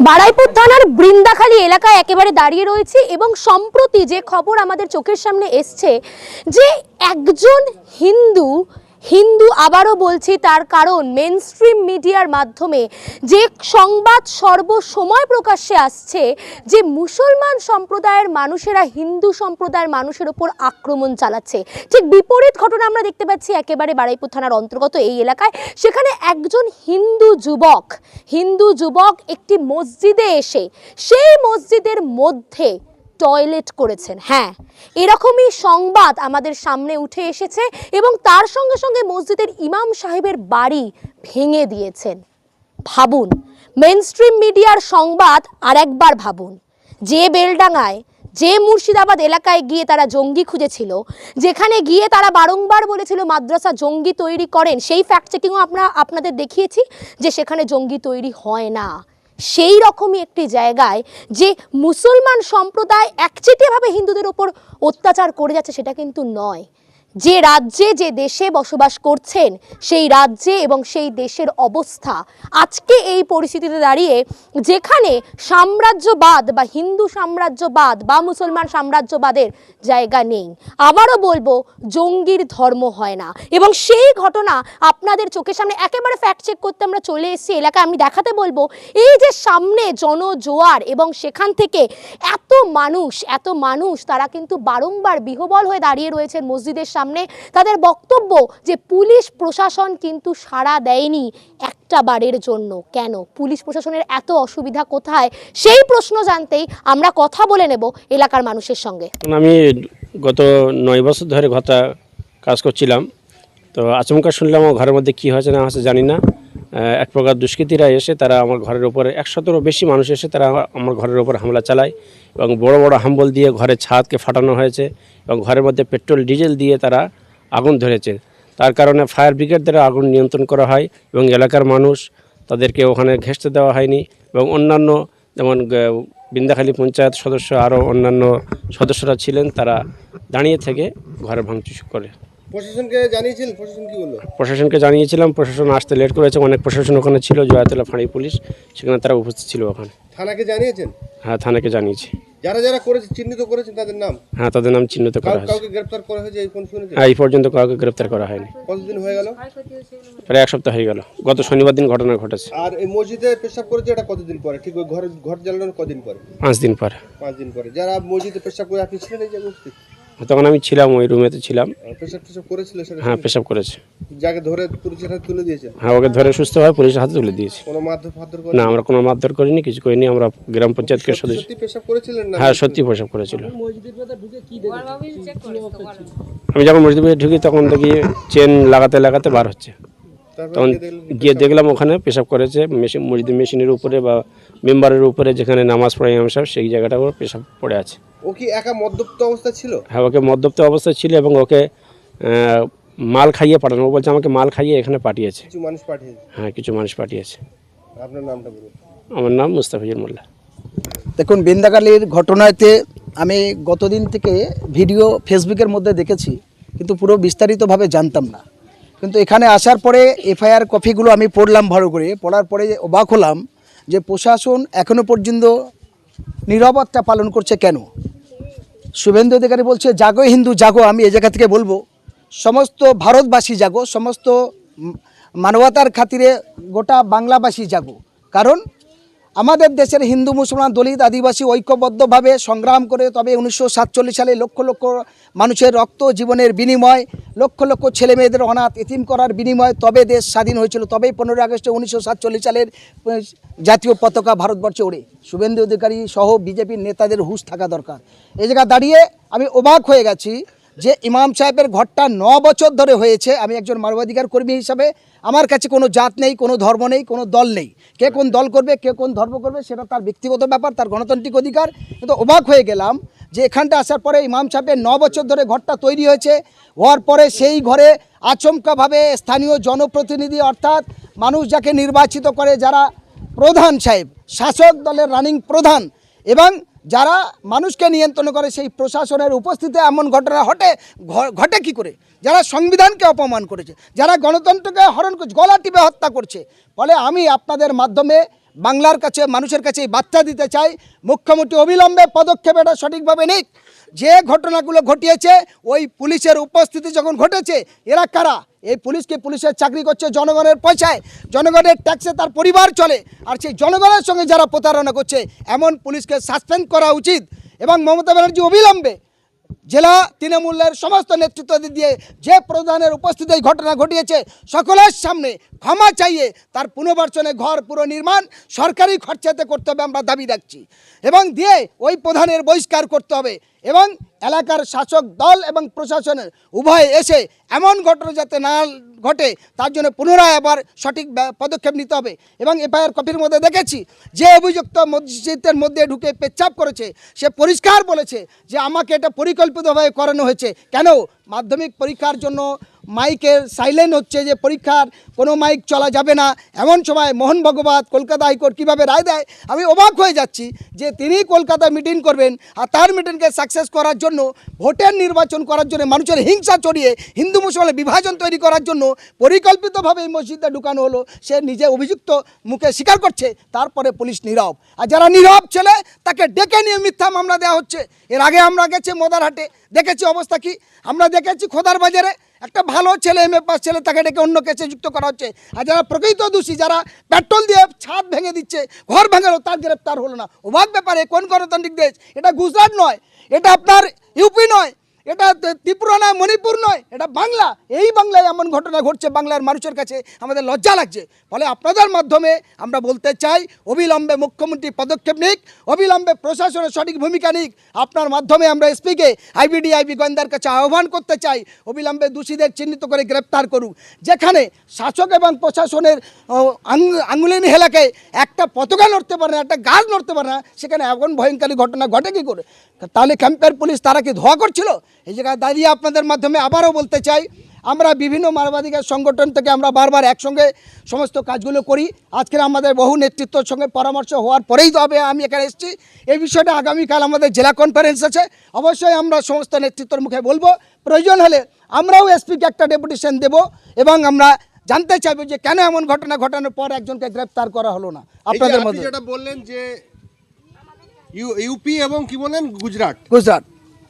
বারাইপুর থানার বৃন্দাখালী এলাকায় একেবারে দাঁড়িয়ে রয়েছে এবং সম্প্রতি যে খবর আমাদের চোখের সামনে এসছে যে একজন হিন্দু হিন্দু আবারও বলছি তার কারণ মেন স্ট্রিম মিডিয়ার মাধ্যমে যে সংবাদ সর্বসময় প্রকাশ্যে আসছে যে মুসলমান সম্প্রদায়ের মানুষেরা হিন্দু সম্প্রদায়ের মানুষের ওপর আক্রমণ চালাচ্ছে। ঠিক বিপরীত ঘটনা আমরা দেখতে পাচ্ছি একেবারে বারাইপুর থানার অন্তর্গত এই এলাকায়। সেখানে একজন হিন্দু যুবক হিন্দু যুবক একটি মসজিদে এসে, সেই মসজিদের মধ্যে টয়লেট করেছেন। হ্যাঁ এরকমই সংবাদ আমাদের সামনে উঠে এসেছে এবং তার সঙ্গে সঙ্গে মসজিদের ইমাম সাহেবের বাড়ি ভেঙে দিয়েছেন। ভাবুন মেন স্ট্রিম মিডিয়ার সংবাদ আরেকবার ভাবুন। যে বেলডাঙায় যে মুর্শিদাবাদ এলাকায় গিয়ে তারা জঙ্গি খুঁজেছিল, যেখানে গিয়ে তারা বারংবার বলেছিল মাদ্রাসা জঙ্গি তৈরি করেন, সেই ফ্যাক্ট চেকিংও আমরা আপনাদের দেখিয়েছি যে সেখানে জঙ্গি তৈরি হয় না। সেই রকমই একটি জায়গায় যে মুসলমান সম্প্রদায় একচেটিয়াভাবে হিন্দুদের ওপর অত্যাচার করে যাচ্ছে সেটা কিন্তু নয়। যে রাজ্যে যে দেশে বসবাস করছেন, সেই রাজ্যে এবং সেই দেশের অবস্থা। আজকে এই পরিস্থিতিতে দাঁড়িয়ে যেখানে সাম্রাজ্যবাদ বা হিন্দু সাম্রাজ্যবাদ বা মুসলমান সাম্রাজ্যবাদের জায়গা নেই, আবারও বলব জঙ্গির ধর্ম হয় না। এবং সেই ঘটনা আপনাদের চোখের সামনে একেবারে ফ্যাক্ট চেক করতে আমরা চলে এসেছি এলাকায় আমি দেখাতে বলব, এই যে সামনে জনজোয়ার এবং সেখান থেকে এত মানুষ এত মানুষ, তারা কিন্তু বারংবার বিহবল হয়ে দাঁড়িয়ে রয়েছেন মসজিদের সামনে। তাদের বক্তব্য যে পুলিশ প্রশাসন কিন্তু সাড়া দেয়নি একটা বারের জন্য। কেন? পুলিশ প্রশাসনের এত অসুবিধা কোথায়? সেই প্রশ্ন জানতেই আমরা কথা বলে নেব এলাকার মানুষের সঙ্গে। আমি গত নয় বছর ধরে কথা কাজ করছিলাম। তো আচমকা শুনলাম ঘরের মধ্যে কী হয়েছে না হয়েছে জানি না। এক প্রকার দুষ্কৃতীরা এসে তারা আমার ঘরের উপরে একশতেরও বেশি মানুষ এসে তারা আমার- ঘরের উপর হামলা চালায় এবং বড় বড় হাম্বল দিয়ে ঘরের ছাদকে ফাটানো হয়েছে এবং ঘরের মধ্যে পেট্রোল, ডিজেল দিয়ে তারা আগুন ধরেছে। তার কারণে ফায়ার ব্রিগেড দ্বারা আগুন নিয়ন্ত্রণ করা হয় এবং এলাকার মানুষ তাদেরকে ওখানে ঘেঁষতে দেওয়া হয়নি এবং অন্যান্য যেমন বিন্দাখালী পঞ্চায়েত সদস্য আরও অন্যান্য সদস্যরা ছিলেন, তারা দাঁড়িয়ে থেকে ঘরে ভাঙচুর করে। প্রশাসনকে জানিয়েছিলেন? প্রশাসন কি বলল? প্রশাসনকে জানিয়েছিলাম প্রশাসন আসতে লেট করেছে অনেক প্রশাসন ওখানে ছিল জয়াতলা ফাঁড়ি পুলিশ সেখানে তারা উপস্থিত ছিল ওখানে। থানাকে জানিয়েছেন? হ্যাঁ থানাকে জানিয়েছি। যারা যারা করেছে চিহ্নিত করেছেন তাদের নাম? হ্যাঁ তাদের নাম চিহ্নিত করা হয়েছে। কাউকে গ্রেপ্তার করা হয়েছে এই কোন শুনেছেন হ্যাঁ এই পর্যন্ত কাউকে গ্রেপ্তার করা হয়নি। কতদিন হয়ে গেল? প্রায় এক সপ্তাহ হয়ে গেল। গত শনিবার দিন ঘটনা ঘটেছে। আর এই মসজিদে পেশাব করেছে এটা কতদিন পরে? ঠিক ওই ঘর ঘর জ্বালানোর কদিন পরে? পাঁচ দিন পর। পাঁচ দিন পরে। যারা মসজিদে পেশাব করে আপনি ছিলেন এই যে উপস্থিত? তখন আমি ছিলাম ওই রুমেতে ছিলাম। পেশাব টেশাব করেছিল সেটা হ্যাঁ পেশাব করেছে। যাকে ধরে পুলিশের হাতে তুলে দিয়েছে? হ্যাঁ ওকে ধরে সুস্থ হয় পুলিশের হাতে তুলে দিয়েছি। কোনো মারধর ফাদ্দর করে না আমরা কোনো মারধর করিনি কিছু করিনি আমরা গ্রাম পঞ্চায়েতকে সদস্য। সত্যি পেশাব করেছিলেন না? হ্যাঁ সত্যি পেশাব করেছিল। আমি যখন মসজিদে ঢুকি তখন দেখি চেন লাগাতে লাগাতে বার হচ্ছে। তখন গিয়ে দেখলাম ওখানে পেশাব করেছে মেশিন মসজিদ মেশিনের উপরে বা মেম্বারের উপরে যেখানে নামাজ পড়ে ইমাম সাহেব সেই জায়গাটা ওর পেশাব পড়ে আছে। ও কি একা মদ্যপ্ত অবস্থা ছিল? হ্যাঁ ওকে মদ্যপ্ত অবস্থায় ছিল এবং ওকে মাল খাইয়ে পাঠানো। ও বলছে আমাকে মাল খাইয়ে এখানে পাঠিয়েছে। কিছু মানুষ পাঠিয়েছে? হ্যাঁ কিছু মানুষ পাঠিয়েছে। আপনার নামটা বলুন। আমার নাম মুস্তাফিজুর মোল্লা। দেখুন বিন্দাকালীর ঘটনাতে আমি গতদিন থেকে ভিডিও ফেসবুকের মধ্যে দেখেছি কিন্তু পুরো বিস্তারিতভাবে জানতাম না। কিন্তু এখানে আসার পরে এফআইআর কপিগুলো আমি পড়লাম ভালো করে পড়ার পরে অবাক হলাম যে প্রশাসন এখনও পর্যন্ত নিরবতা পালন করছে কেন? শুভেন্দু অধিকারী বলছে, জাগো হিন্দু, জাগো, আমি এই জায়গা থেকে বলব। সমস্ত ভারতবাসী জাগো, সমস্ত মানবতার খাতিরে গোটা বাংলাবাসী জাগো। কারণ আমাদের দেশের হিন্দু, মুসলমান, দলিত, আদিবাসী ঐক্যবদ্ধভাবে সংগ্রাম করে তবে উনিশশো সাতচল্লিশ সালে লক্ষ লক্ষ মানুষের রক্ত, জীবনের বিনিময়, লক্ষ লক্ষ ছেলে মেয়েদের অনাথ, এতিম করার বিনিময় তবে দেশ স্বাধীন হয়েছিল। তবেই পনেরোই আগস্টে উনিশশো সাতচল্লিশ সালের জাতীয় পতাকা ভারতবর্ষে ওড়ে। শুভেন্দু অধিকারী সহ বিজেপির নেতাদের হুঁশ থাকা দরকার। এই জায়গা দাঁড়িয়ে আমি অবাক হয়ে গেছি যে ইমাম সাহেবের ঘরটা ন বছর ধরে হয়েছে, আমি একজন মানবাধিকার কর্মী হিসাবে, আমার কাছে কোনো জাত নেই, কোনো ধর্ম নেই, কোনো দল নেই। কে কোন দল করবে, কে কোন ধর্ম করবে, সেটা তার ব্যক্তিগত ব্যাপার, তার গণতান্ত্রিক অধিকার। কিন্তু অবাক হয়ে গেলাম যে এখানটা আসার পরে ইমাম সাহেবের ন বছর ধরে ঘরটা তৈরি হয়েছে। হওয়ার পরে সেই ঘরে আচমকাভাবে স্থানীয় জনপ্রতিনিধি, অর্থাৎ মানুষ যাকে নির্বাচিত করে, যারা প্রধান সাহেব, শাসক দলের রানিং প্রধান, এবং যারা মানুষকে নিয়ন্ত্রণ করে সেই প্রশাসনের উপস্থিতি এমন ঘটনা ঘটে ঘটে কি করে? যারা সংবিধানকে অপমান করেছে, যারা গণতন্ত্রকে হরণ করছে, গলা টিপে হত্যা করছে। ফলে আমি আপনাদের মাধ্যমে বাংলার কাছে, মানুষের কাছে এই বার্তা দিতে চাই, মুখ্যমন্ত্রী অবিলম্বে পদক্ষেপ এটা সঠিকভাবে নিক। যে ঘটনাগুলো ঘটিয়েছে, ওই পুলিশের উপস্থিতি যখন ঘটেছে, এরা কারা? এই পুলিশকে পুলিশের চাকরি করছে জনগণের পয়সায়। জনগণের ট্যাক্সে তার পরিবার চলে। আর সেই জনগণের সঙ্গে যারা প্রতারণা করছে, এমন পুলিশকে সাসপেন্ড করা উচিত। এবং মমতা ব্যানার্জি অবিলম্বে জেলা তৃণমূলের সমস্ত নেতৃত্ব দিয়ে যে প্রধানের উপস্থিতি ঘটনা ঘটিয়েছে, সকলের সামনে ক্ষমা চাইয়ে তার পুনর্বাসনে ঘর পুনর্নির্মাণ সরকারি খরচাতে করতে হবে আমরা দাবি রাখছি। এবং দিয়ে ওই প্রধানের বহিষ্কার করতে হবে। এবং এলাকার শাসক দল এবং প্রশাসনের উভয় এসে এমন ঘটনা যাতে না ঘটে, তার জন্য পুনরায় আবার সঠিক পদক্ষেপ নিতে হবে। এবং এফআইআর কপির মধ্যে দেখেছি যে অভিযুক্ত মসজিদের মধ্যে ঢুকে পেচ্ছাপ করেছে। সে পরিষ্কার বলেছে যে আমাকে এটা পরিকল্পিতভাবে করানো হয়েছে। কেন? মাধ্যমিক পরীক্ষার জন্য মাইকের সাইলেন্ট হচ্ছে যে পরীক্ষার কোনো মাইক চলা যাবে না। এমন সময় মোহন ভগবত কলকাতা হাইকোর্ট কীভাবে রায় দেয়? আমি অবাক হয়ে যাচ্ছি যে তিনি কলকাতায় মিটিং করবেন আর তার মিটিংকে সাকসেস করার জন্য, ভোটের নির্বাচন করার জন্য, মানুষের হিংসা চড়িয়ে হিন্দু মুসলমানের বিভাজন তৈরি করার জন্য পরিকল্পিতভাবে এই মসজিদে ঢুকানো হলো। সে নিজে অভিযুক্ত মুখে স্বীকার করছে, তারপরে পুলিশ নীরব। আর যারা নীরব ছেলে, তাকে ডেকে নিয়ে মিথ্যা মামলা দেওয়া হচ্ছে। এর আগে আমরা গেছি মোদারহাটে। দেখেছি অবস্থা কি? আমরা দেখেছি খোদার বাজারে একটা ভালো ছেলে এম এ পাস ছেলে, তাকে ডেকে অন্য কেসে যুক্ত করা হচ্ছে। আর যারা প্রকৃত দোষী, যারা পেট্রোল দিয়ে ছাদ ভেঙে দিচ্ছে, ঘর ভেঙেলো, তার গ্রেপ্তার হলো না। অবাক ব্যাপারে কোন গণতান্ত্রিক দেশ? এটা গুজরাট নয়, এটা আপনার ইউপি নয়। এটা ত্রি- ত্রিপুরা নয় মণিপুর নয় এটা বাংলা। এই বাংলায় এমন ঘটনা ঘটছে বাংলার মানুষের কাছে আমাদের লজ্জা লাগছে। ফলে আপনাদের মাধ্যমে আমরা বলতে চাই অবিলম্বে মুখ্যমন্ত্রী পদক্ষেপ নিক অবিলম্বে প্রশাসনের সঠিক ভূমিকা নিক। আপনার মাধ্যমে আমরা এসপিকে আইবিডি আইবি গোয়েন্দার কাছে আহ্বান করতে চাই অবিলম্বে দোষীদের চিহ্নিত করে গ্রেপ্তার করুক। যেখানে শাসক এবং প্রশাসনের ও, আঙ- আঙুলিন হেলাকে একটা পতাকা নড়তে পারে না একটা গাছ নড়তে পারে না সেখানে এমন ভয়ঙ্করী ঘটনা ঘটে কী করে? তাহলে ক্যাম্পের পুলিশ তারা কি ধোয়া করছিল? এই জায়গায় দাঁড়িয়ে আপনাদের মাধ্যমে আবারও বলতে চাই আমরা বিভিন্ন মানবাধিকার সংগঠন থেকে আমরা বারবার একসঙ্গে সমস্ত কাজগুলো করি। আজকের আমাদের বহু নেতৃত্বর সঙ্গে পরামর্শ হওয়ার পরেই তো হবে আমি এখানে এসেছি। এই বিষয়টা আগামীকাল আমাদের জেলা কনফারেন্স আছে। অবশ্যই আমরা সমস্ত নেতৃত্বের মুখে বলব। প্রয়োজন হলে আমরাও এসপিকে একটা ডেপুটেশন দেব এবং আমরা জানতে চাইব যে কেন এমন ঘটনা ঘটানোর পর একজনকে গ্রেপ্তার করা হলো না। আপনাদের মধ্যে। যেটা বললেন যে ইউ- ইউপি এবং কি বলেন? গুজরাট। গুজরাট।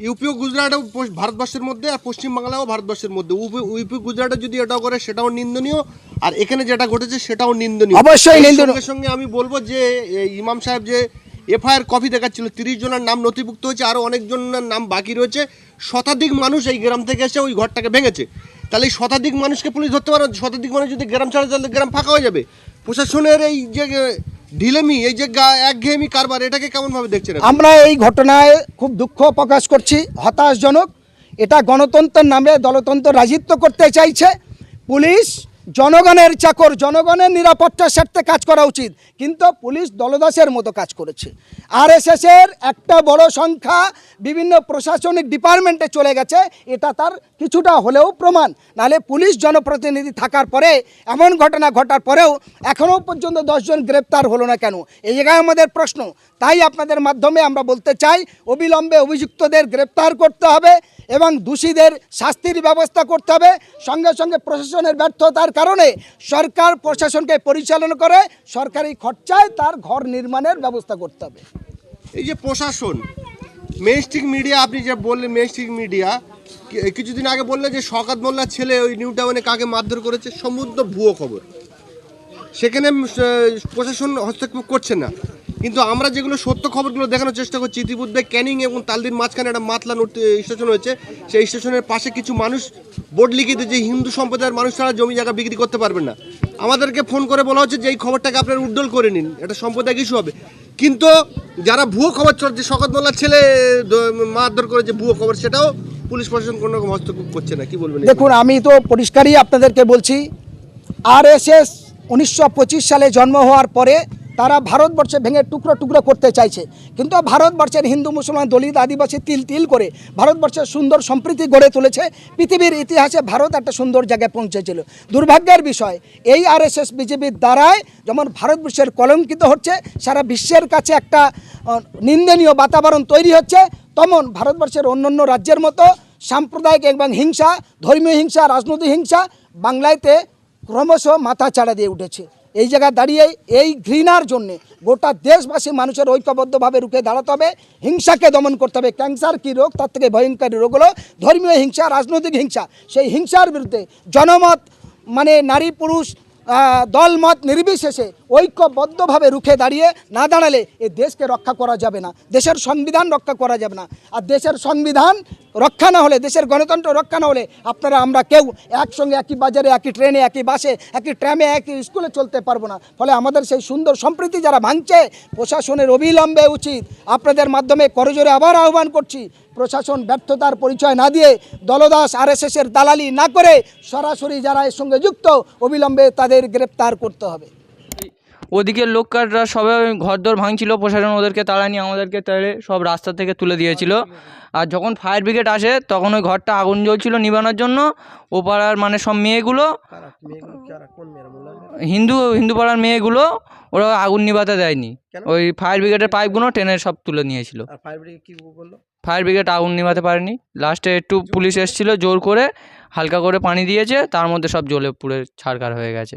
ইউপি ও গুজরাটও ভারতবর্ষের মধ্যে আর পশ্চিমবাংলাও ভারতবর্ষের মধ্যে। ইউপি- গুজরাটে যদি এটাও করে সেটাও নিন্দনীয়। আর এখানে যেটা ঘটেছে সেটাও নিন্দনীয়। অবশ্যই নিন্দনীয়। সঙ্গে আমি বলব যে ইমাম সাহেব যে এফআইআর কপি দেখাচ্ছিল তিরিশ জনের নাম নথিভুক্ত হয়েছে আরও অনেকজনের নাম বাকি রয়েছে। শতাধিক মানুষ এই গ্রাম থেকে এসে ওই ঘরটাকে ভেঙেছে। তাহলে এই শতাধিক মানুষকে পুলিশ ধরতে পারে শতাধিক মানুষ যদি গ্রাম ছাড়ে তাহলে গ্রাম ফাঁকা হয়ে যাবে। প্রশাসনের এই যে ঢিলেমি, এই যে একঘেয়েমি কারবার, এটাকে কেমনভাবে দেখছেন আমরা এই ঘটনায় খুব দুঃখ প্রকাশ করছি, হতাশজনক। এটা গণতন্ত্রের নামে দলতন্ত্র রাজিত্ব করতে চাইছে পুলিশ জনগণের চাকর, জনগণের নিরাপত্তার স্বার্থে কাজ করা উচিত। কিন্তু পুলিশ দলদাসের মতো কাজ করেছে। আর এর একটা বড় সংখ্যা বিভিন্ন প্রশাসনিক ডিপার্টমেন্টে চলে গেছে। এটা তার কিছুটা হলেও প্রমাণ। নাহলে পুলিশ জনপ্রতিনিধি থাকার পরে, এমন ঘটনা ঘটার পরেও এখনও পর্যন্ত দশজন গ্রেপ্তার হলো না কেন? এই জায়গায় আমাদের প্রশ্ন। তাই আপনাদের মাধ্যমে আমরা বলতে চাই, অবিলম্বে অভিযুক্তদের গ্রেপ্তার করতে হবে। এবং দোষীদের শাস্তির ব্যবস্থা করতে হবে। সঙ্গে সঙ্গে প্রশাসনের ব্যর্থতার কারণে সরকার প্রশাসনকে পরিচালনা করে, সরকারি খরচায় তার ঘর নির্মাণের ব্যবস্থা করতে হবে। এই যে প্রশাসন মেনস্ট্রিক মিডিয়া, আপনি যে বললেন মেনস্ট্রিক মিডিয়া কিছুদিন আগে বললেন যে শকাত মোল্লার ছেলে ওই নিউ টাউনে কাকে মারধর করেছে, সমুদ্র ভুয়ো খবর। সেখানে প্রশাসন হস্তক্ষেপ করছে না। কিন্তু আমরা যেগুলো সত্য খবরগুলো দেখানোর চেষ্টা করছি ইতিমধ্যে ক্যানিং এবং তালদির মাঝখানে একটা মাতলা নোট স্টেশন হয়েছে সেই স্টেশনের পাশে কিছু মানুষ বোর্ড লিখিয়ে যে হিন্দু সম্প্রদায়ের মানুষ ছাড়া জমি জায়গা বিক্রি করতে পারবেন না। আমাদেরকে ফোন করে বলা হচ্ছে যে এই খবরটাকে আপনারা উড্ডল করে নিন এটা সম্প্রদায় ইস্যু হবে। কিন্তু যারা ভুয়ো খবর চলছে শকত মোল্লার ছেলে মারধর করেছে ভুয়ো খবর সেটাও পুলিশ প্রশাসন কোনো রকম হস্তক্ষেপ করছে না কি বলবেন দেখুন আমি তো পরিষ্কারই আপনাদেরকে বলছি আরএসএস উনিশশো পঁচিশ সালে জন্ম হওয়ার পরে তারা ভারতবর্ষে ভেঙে টুকরো টুকরো করতে চাইছে। কিন্তু ভারতবর্ষের হিন্দু, মুসলমান, দলিত, আদিবাসী তিল তিল করে ভারতবর্ষের সুন্দর সম্প্রীতি গড়ে তুলেছে। পৃথিবীর ইতিহাসে ভারত একটা সুন্দর জায়গায় পৌঁছেছিল। দুর্ভাগ্যের বিষয়, এই আরএসএস বিজেপির দ্বারায় যেমন ভারতবর্ষের কলঙ্কিত হচ্ছে, সারা বিশ্বের কাছে একটা নিন্দনীয় বাতাবরণ তৈরি হচ্ছে, তেমন ভারতবর্ষের অন্যান্য রাজ্যের মতো সাম্প্রদায়িক এবং হিংসা, ধর্মীয় হিংসা, রাজনৈতিক হিংসা বাংলাতে ক্রমশ মাথা চাড়া দিয়ে উঠেছে। এই জায়গায় দাঁড়িয়ে এই ঘৃণার জন্যে গোটা দেশবাসী মানুষের ঐক্যবদ্ধভাবে রুখে দাঁড়াতে হবে, হিংসাকে দমন করতে হবে। ক্যান্সার কী রোগ? তার থেকে ভয়ঙ্কর রোগ হলো ধর্মীয় হিংসা, রাজনৈতিক হিংসা। সেই হিংসার বিরুদ্ধে জনমত মানে নারী, পুরুষ দলমত নির্বিশেষে ঐক্যবদ্ধভাবে রুখে দাঁড়িয়ে না দাঁড়ালে এই দেশকে রক্ষা করা যাবে না, দেশের সংবিধান রক্ষা করা যাবে না। আর দেশের সংবিধান রক্ষা না হলে, দেশের গণতন্ত্র রক্ষা না হলে আপনারা, আমরা কেউ একসঙ্গে, একই বাজারে, একই ট্রেনে, একই বাসে, একই ট্রামে, একই স্কুলে চলতে পারব না। ফলে আমাদের সেই সুন্দর সম্প্রীতি যারা ভাঙছে, প্রশাসনের অবিলম্বে উচিত আপনাদের মাধ্যমে করজোরে আবার আহ্বান করছি, প্রশাসন ব্যর্থতার পরিচয় না দিয়ে দলদাস আর আরএসএসের দালালি না করে সরাসরি যারা এর সঙ্গে যুক্ত, অবিলম্বে তাদের গ্রেপ্তার করতে হবে। ওদিকের লোকরা সবাই ঘর দর ভাঙছিল প্রশাসন ওদেরকে তাড়া নিয়ে আমাদেরকে তাড়ে সব রাস্তা থেকে তুলে দিয়েছিল। আর যখন ফায়ার ব্রিগেড আসে তখন ওই ঘরটা আগুন জ্বলছিল নিবানোর জন্য। ও পাড়ার মানে সব মেয়েগুলো হিন্দু হিন্দু পাড়ার মেয়েগুলো ওরা আগুন নিভাতে দেয়নি। ওই ফায়ার ব্রিগেডের পাইপগুলো টেনে সব তুলে নিয়েছিল। ফায়ার ব্রিগেড আগুন নিভাতে পারেনি। লাস্টে একটু পুলিশ এসেছিল জোর করে হালকা করে পানি দিয়েছে তার মধ্যে সব জ্বলে পুড়ে ছাড়কার হয়ে গেছে।